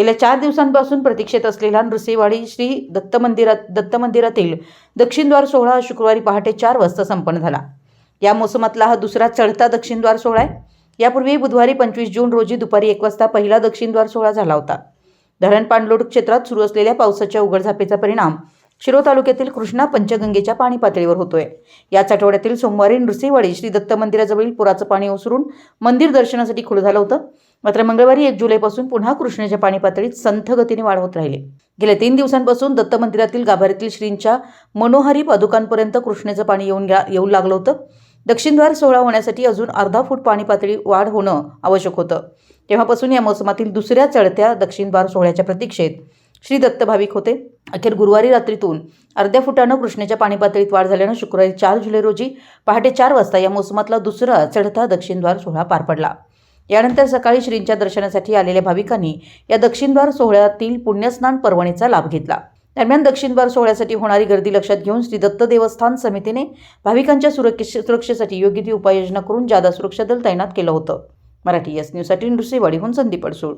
गेल्या चार दिवसांपासून प्रतीक्षेत असलेला नृसिंहवाडी श्री दत्त मंदिरात दत्त मंदिरातील दक्षिणद्वार सोहळा शुक्रवारी पहाटे चार वाजता संपन्न झाला. या मोसमातला हा दुसरा चढता दक्षिणद्वार सोहळा आहे. यापूर्वी बुधवारी पंचवीस जून रोजी दुपारी एक वाजता पहिला दक्षिणद्वार सोहळा झाला होता. धरण पाणलोट क्षेत्रात सुरू असलेल्या पावसाच्या उघडझापेचा परिणाम शिरो तालुक्यातील कृष्णा पंचगंगेच्या पाणी पातळीवर होतोय. याच आठवड्यातील सोमवारी नृसिंहवाडी श्री दत्त मंदिराजवळील पुराचं पाणी ओसरून मंदिर दर्शनासाठी खुलं झालं होतं. मात्र मंगळवारी एक जुलैपासून पुन्हा कृष्णेच्या पाणी पातळीत संथ गतीने वाढ होत राहिली. गेल्या तीन दिवसांपासून दत्त मंदिरातील गाभाऱ्यातील श्रींच्या मनोहारी पादुकांपर्यंत कृष्णेचं पाणी येऊन गा येऊ लागलं होतं. दक्षिणद्वार सोहळा होण्यासाठी अजून अर्धा फूट पाणी पातळी वाढ होणं आवश्यक होतं. तेव्हापासून या मोसमातील दुसऱ्या चढत्या दक्षिणद्वार सोहळ्याच्या प्रतीक्षेत श्री दत्त भाविक होते. अखेर गुरुवारी रात्रीतून अर्ध्या फुटानं कृष्णेच्या पाणी पातळीत वाढ झाल्यानं शुक्रवारी चार जुलै रोजी पहाटे चार वाजता या मोसमातला दुसरा चढता दक्षिणद्वार सोहळा पार पडला. यानंतर सकाळी श्रींच्या दर्शनासाठी आलेल्या भाविकांनी या दक्षिणद्वार सोहळ्यातील पुण्यस्नान पर्वणीचा लाभ घेतला. दरम्यान दक्षिणद्वार सोहळ्यासाठी होणारी गर्दी लक्षात घेऊन श्री दत्त देवस्थान समितीने भाविकांच्या सुरक्षे सुरक्षेसाठी योग्य ती उपाययोजना करून जादा सुरक्षा दल तैनात केलं होतं. मराठी एस न्यूजसाठी नृसिंहवाडीहून संदीप अडसूळ.